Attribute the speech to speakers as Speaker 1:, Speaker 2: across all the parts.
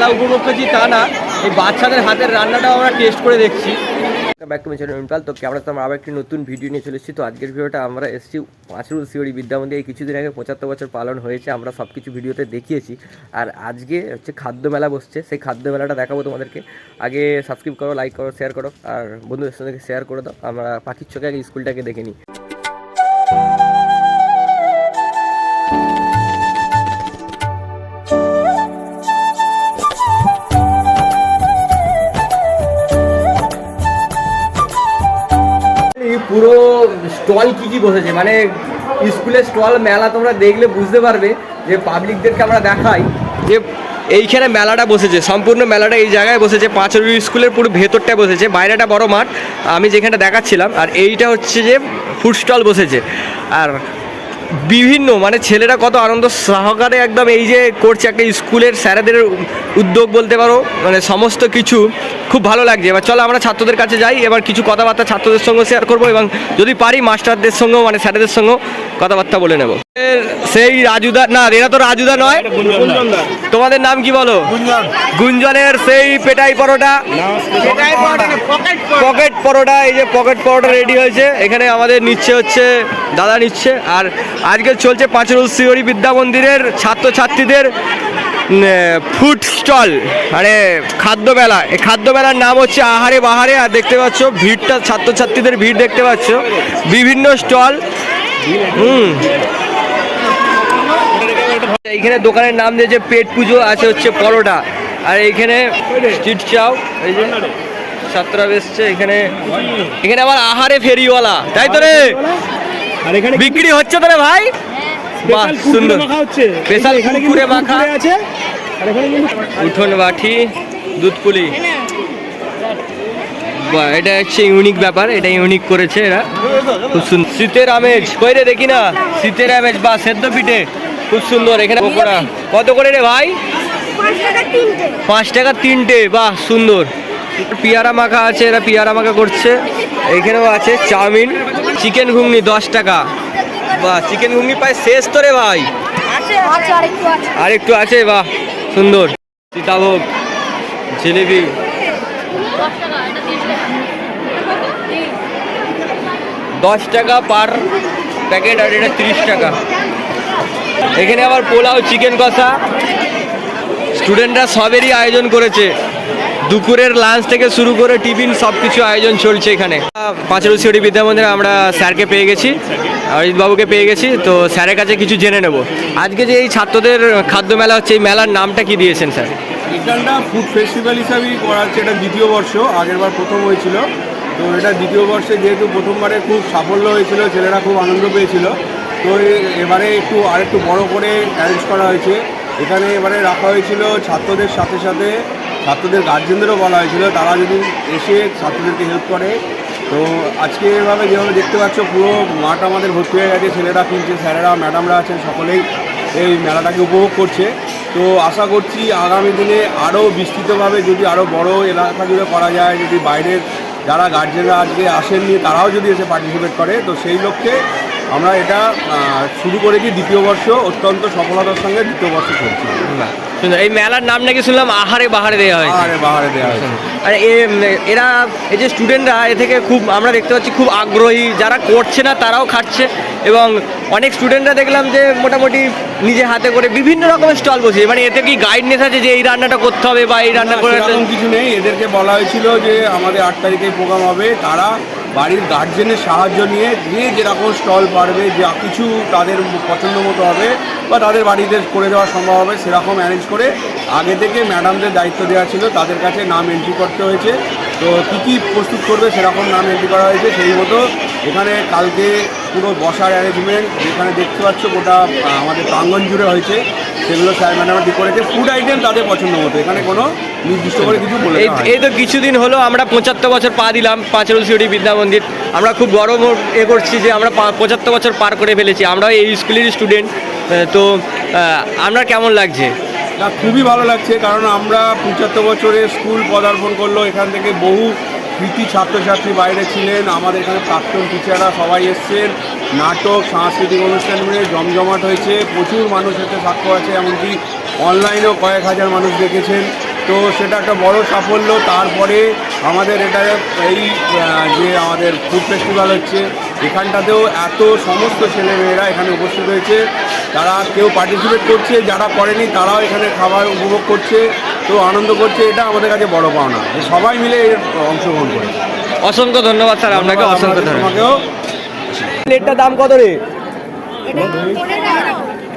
Speaker 1: মেলা উপভোগ করছি তা না, এই বাচ্চাদের হাতের রান্নাটাও আমরা টেস্ট করে দেখছি। ব্যাক টু মাই তো আমরা আবার একটি নতুন ভিডিও নিয়ে চলে এসেছি। তো আজকের ভিডিওটা আমরা এসেছি পাঁচরুল সিওড়ি বিদ্যামন্দির। এই কিছুদিন আগে পঁচাত্তর বছর পালন হয়েছে, আমরা সব কিছু ভিডিওতে দেখিয়েছি। আর আজকে হচ্ছে খাদ্য মেলা বসছে। সেই খাদ্য মেলাটা দেখাবো তোমাদেরকে। আগে সাবস্ক্রাইব করো লাইক করো শেয়ার করো। আর বন্ধুদের সঙ্গে শেয়ার করে দাও। আমরা পাখির চোখে আগে স্কুলটাকে দেখে নিই। স্টল কি কি বসেছে? মানে স্কুলের স্টল মেলা তোমরা দেখলে বুঝতে পারবে যে পাবলিকদেরকে আমরা দেখাই। যে এইখানে মেলাটা বসেছে, সম্পূর্ণ মেলাটা এই জায়গায় বসেছে পাঁচরুলি স্কুলের পুরো ভেতরটা বসেছে, বাইরেটা বড় মাঠ, আমি যেখানটা দেখাচ্ছিলাম, আর এইটা হচ্ছে যে ফুড স্টল বসেছে। আর বিভিন্ন মানে ছেলেরা কত আনন্দ সহকারে একদম এই যে করছে, একটা স্কুলের স্যারেদের উদ্যোগ বলতে পারো মানে সমস্ত কিছু খুব ভালো লাগছে। এবার চলো আমরা ছাত্রদের কাছে যাই, এবার কিছু কথাবার্তা ছাত্রদের সঙ্গে শেয়ার করব এবং যদি পারি মাস্টারদের সঙ্গেও মানে স্যারেদের সঙ্গেও কথাবার্তা বলে নেব। সেই রাজুদা না এরা তো রাজুদা নয়। তোমাদের নাম কি বলো? গুঞ্জনের সেই পেটাই পরোটা। পকেট পরোটা। এই যে পকেট পরোটা রেডি হয়েছে। এখানে আমাদের নিচ্ছে হচ্ছে দাদা নিচ্ছে। আর আজকে চলছে পাঁচরুল সিওরি বিদ্যা মন্দিরের ছাত্রছাত্রীদের ফুড স্টল মানে খাদ্য মেলা। এই খাদ্য মেলার নাম হচ্ছে আহারে বাহারে। আর দেখতে পাচ্ছ ভিড়টা ছাত্রছাত্রীদের ভিড় দেখতে পাচ্ছ। বিভিন্ন স্টল হুম। এইখানে দোকানের নাম দিয়েছে পেট পুজো আছে হচ্ছে পরোটা। আর এইখানে স্ট্রিট চাও এই যে ছাত্ররা বেসছে এখানে এখানে আবার আহারে ফেরিওয়ালা তাই তো রে?
Speaker 2: আর এখানে
Speaker 1: বিক্রি হচ্ছে তো রে ভাই? বাহ সুন্দর। স্পেশাল কুকুরে মাখা।
Speaker 2: আছে। আর এখানে কিন্তু
Speaker 1: উঠোন বাটি দুধ পুলি। বাহ, এটা হচ্ছে ইউনিক ব্যাপার এটা ইউনিক করেছে এরা। খুব সুন্দর। শীতের আমেজ কই রে দেখি না? শীতের আমেজ বা সেদ্ধ পিঠে। খুব সুন্দর এখানে পকোড়া। কত করে রে ভাই?
Speaker 3: পাঁচ টাকা তিনটে।
Speaker 1: বাহ সুন্দর। পিয়ারা মাখা আছে এরা পিয়ারা মাখা করছে। এখানেও আছে চাউমিন চিকেন ঘুগনি দশ টাকা। বাহ চিকেন ঘুগনি প্রায় শেষ তো রে ভাই? আর একটু আছে বাহ সুন্দর। সীতাভোগ জিলিপি। দশ টাকা পার প্যাকেট আর এটা তিরিশ টাকা। এখানে আবার পোলাও চিকেন কষা। স্টুডেন্টরা সবেরই আয়োজন করেছে। দুপুরের লাঞ্চ থেকে শুরু করে টিফিন সব কিছু আয়োজন চলছে এখানে। পাঁচরু সিওড়ি বিদ্যা মন্দিরে আমরা স্যারকে পেয়ে গেছি। অরিত বাবুকে পেয়ে গেছি। তো স্যারের কাছে কিছু জেনে নেব। আজকে যে এই ছাত্রদের খাদ্য মেলা হচ্ছে, এই মেলার নামটা কি দিয়েছেন স্যার?
Speaker 4: এখানটা ফুড ফেস্টিভ্যাল হিসাবেই করা হচ্ছে। এটা দ্বিতীয় বর্ষ আগেরবার প্রথম হয়েছিল। তো এটা দ্বিতীয় বর্ষে যেহেতু প্রথমবারে খুব সাফল্য হয়েছিল, ছেলেরা খুব আনন্দ পেয়েছিল। তো এবারে একটু আরেকটু বড় করে অ্যারেঞ্জ করা হয়েছে। এখানে এবারে রাখা হয়েছিল ছাত্রদের সাথে সাথে, ছাত্রদের গার্জেনদেরও বলা হয়েছিল। তারা যদি এসে ছাত্রদেরকে হেল্প করে, তো আজকে এভাবে যেভাবে দেখতে পাচ্ছ, পুরো মাঠ আমাদের ভর্তি হয়ে গেছে। ছেলেরা কিনছে, স্যারেরা, ম্যাডামরা আছেন, সকলেই এই মেলাটাকে উপভোগ করছে। তো আশা করছি আগামী দিনে আরও বিস্তৃতভাবে যদি আরও বড় এলাকা জুড়ে করা যায়, যদি বাইরের যারা গার্জেনরা আজকে আসেননি, তারাও যদি এসে পার্টিসিপেট করে, তো সেই লক্ষ্যে আমরা এটা শুরু করেছি দ্বিতীয় বর্ষ অত্যন্ত সফলতার সঙ্গে দ্বিতীয় বর্ষ চলছে।
Speaker 1: এই মেলার নাম নাকি শুনলাম আহারে বাহারে দেওয়া হয়
Speaker 4: আরে বাহারে দেওয়া হয়
Speaker 1: আর এ- এরা এই যে স্টুডেন্টরা এ থেকে খুব আমরা দেখতে পাচ্ছি খুব আগ্রহী। যারা করছে না তারাও খাচ্ছে এবং অনেক স্টুডেন্টরা দেখলাম যে মোটামুটি নিজে হাতে করে বিভিন্ন রকমের স্টল বসিয়ে মানে এতে কি গাইডনেস আছে যে এই রান্নাটা করতে হবে বা এই রান্না করে
Speaker 4: কিছু নেই। এদেরকে বলা হয়েছিল যে আমাদের আট তারিখে প্রোগ্রাম হবে। তারা বাড়ির গার্জেনের সাহায্য নিয়ে যে যেরকম স্টল পারবে যা কিছু তাদের পছন্দ মতো হবে বা তাদের বাড়িতে করে দেওয়া সম্ভব হবে, সেরকম অ্যারেঞ্জ করে আগে থেকে ম্যাডামদের দায়িত্ব দেওয়া ছিল, তাদের কাছে নাম এন্ট্রি করতে হয়েছে। তো কী কী প্রস্তুত করবে সেরকম নাম এন্ট্রি করা হয়েছে, সেই মতো এখানে কালকে পুরো বসার অ্যারেঞ্জমেন্ট যেখানে দেখতে পাচ্ছ গোটা আমাদের প্রাঙ্গণ জুড়ে হয়েছে। সেগুলো স্যার ম্যাডাম ঠিক করেছে। ফুড আইটেম তাদের পছন্দ মতো। এখানে কোনো নির্দিষ্ট করে কিছু বলে
Speaker 1: এই এই তো কিছুদিন হলো আমরা পঁচাত্তর বছর পা দিলাম পাঁচরুল সিউড়ি বিদ্যা মন্দির। আমরা খুব গর্ব এ করছি যে আমরা পঁচাত্তর বছর পার করে ফেলেছি। আমরা এই স্কুলেরই স্টুডেন্ট তো আমরা কেমন লাগছে?
Speaker 4: না খুবই ভালো লাগছে কারণ আমরা পঁচাত্তর বছরে স্কুল পদার্পণ করল। এখান থেকে বহু কৃতি ছাত্রছাত্রী বাইরে ছিলেন। আমাদের এখানে প্রাক্তন টিচাররা সবাই এসছেন। নাটক সাংস্কৃতিক অনুষ্ঠান মিলে জমজমাট হয়েছে। প্রচুর মানুষ এতে সাক্ষ্য আছে এমনকি অনলাইনেও কয়েক হাজার মানুষ দেখেছেন। তো সেটা একটা বড় সাফল্য। তারপরে আমাদের এটা এই যে আমাদের ফুড ফেস্টিভ্যাল হচ্ছে এখানটাতেও এত সমস্ত ছেলেমেয়েরা এখানে উপস্থিত হয়েছে। তারা কেউ পার্টিসিপেট করছে যারা করেনি তারাও এখানে খাবার উপভোগ করছে। তো আনন্দ করছে এটা আমাদের কাছে বড় পাওনা। সবাই মিলে এর অংশগ্রহণ করে
Speaker 1: অসংখ্য ধন্যবাদ স্যার আপনাকে অসংখ্য ধন্যবাদ। প্লেটটার দাম কত রে?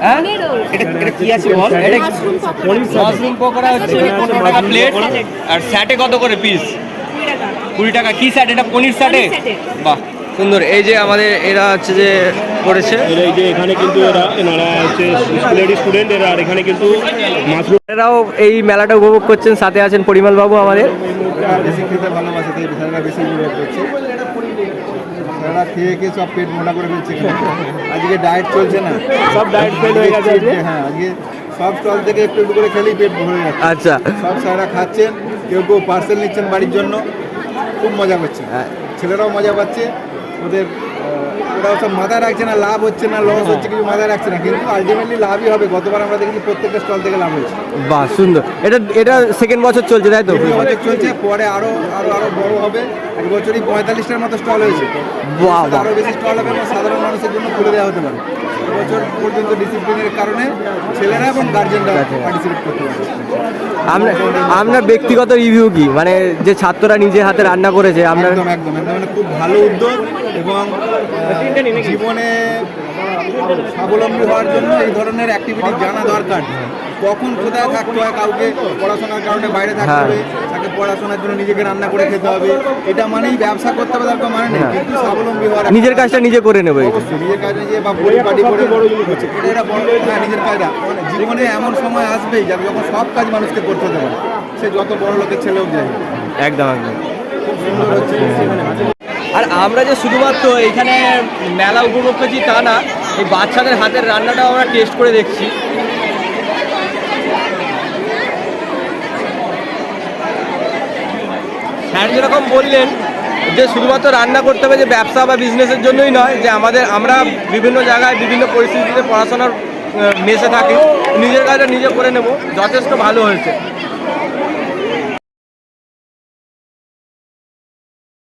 Speaker 1: হ্যাঁ? এটা এটা কি আছে বল? এটা মাশরুম পকোড়া। হচ্ছে পনেরো টাকা প্লেট আর স্যাটে কত করে পিস কুড়ি টাকা। কি স্যাট এটা পনির স্যাটে বাহ সুন্দর। এই যে আমাদের এরা হচ্ছে যে করেছে।
Speaker 2: এই যে এখানে কিন্তু এরা এনারা হচ্ছে স্কুলেরই স্টুডেন্ট এরা আর এখানে কিন্তু মাশরুম
Speaker 1: এরাও এই মেলাটা উপভোগ করছেন সাথে আছেন পরিমল বাবু আমাদের।
Speaker 5: বেশি খেতে ভালোবাসে তাই বেশি উপভোগ করছে তারা খেয়ে খেয়ে সব পেট মোটা করে ফেলছে আজকে ডায়েট চলছে না।
Speaker 2: সব ডায়েট ফেল হয়ে গেছে
Speaker 5: হ্যাঁ আজকে সব স্টল থেকে একটু একটু করে খেলেই পেট ভরে যাচ্ছে।
Speaker 1: আচ্ছা।
Speaker 5: সব সারা খাচ্ছেন কেউ কেউ পার্সেল নিচ্ছেন বাড়ির জন্য খুব মজা করছে।
Speaker 1: হ্যাঁ।
Speaker 5: ছেলেরাও মজা পাচ্ছে ওদের ওরাও সব মাথায় রাখছে না লাভ হচ্ছে না লস হচ্ছে কিছু মাথায় রাখছে না। কিন্তু আলটিমেটলি লাভই হবে। গতবার আমরা দেখেছি প্রত্যেকটা স্টল থেকে লাভ হয়েছে।
Speaker 1: বাহ সুন্দর। এটা এটা সেকেন্ড বছর চলছে তাই তো?
Speaker 5: বছর চলছে পরে আরও আরও আরও বড় হবে। এক বছরই পঁয়তাল্লিশটার মতো স্টল হয়েছে।
Speaker 1: বাহ
Speaker 5: আরও বেশি স্টল হবে সাধারণ মানুষের জন্য খুলে দেওয়া হতে পারে। বছর পর্যন্ত ডিসিপ্লিনের কারণে ছেলেরা এবং গার্জেনরা পার্টিসিপেট করতে পারে
Speaker 1: আমরা আমরা ব্যক্তিগত রিভিউ কি? মানে যে ছাত্ররা নিজে হাতে রান্না করেছে আমরা
Speaker 5: একদম একদম। মানে খুব ভালো উদ্যোগ এবং জীবনে স্বাবলম্বী হওয়ার জন্য এই ধরনের অ্যাক্টিভিটি জানা দরকার। কখন কোথায় থাকতে হয় কাউকে পড়াশোনার কারণে বাইরে থাকতে
Speaker 1: হ্যাঁ।
Speaker 5: হবে তাকে পড়াশোনার জন্য নিজেকে রান্না করে খেতে হবে। এটা মানেই ব্যবসা করতে হবে তার মানে নেই।
Speaker 1: হ্যাঁ।
Speaker 5: কিন্তু স্বাবলম্বী হওয়ার
Speaker 1: নিজের কাজটা নিজে করে নেবে।
Speaker 5: নিজের কাজ নিজে বা পরিপাটি করে বড় জিনিস হচ্ছে। এটা এটা বড় হ্যাঁ নিজের কাজটা। জীবনে এমন সময় আসবেই যাবে যখন সব কাজ মানুষকে করতে হবে সে যত বড় লোকের ছেলেও যায়
Speaker 1: একদম একদম।
Speaker 5: খুব সুন্দর হচ্ছে
Speaker 1: আর আমরা যে শুধুমাত্র এখানে মেলা উপভোগ করছি তা না এই বাচ্চাদের হাতের রান্নাটাও আমরা টেস্ট করে দেখছি। স্যার যেরকম বললেন যে শুধুমাত্র রান্না করতে হবে যে ব্যবসা বা বিজনেসের জন্যই নয়, যে আমাদের, আমরা বিভিন্ন জায়গায় বিভিন্ন পরিস্থিতিতে পড়াশোনার মেশে থাকি। নিজের কাজটা নিজে করে নেব। যথেষ্ট ভালো হয়েছে।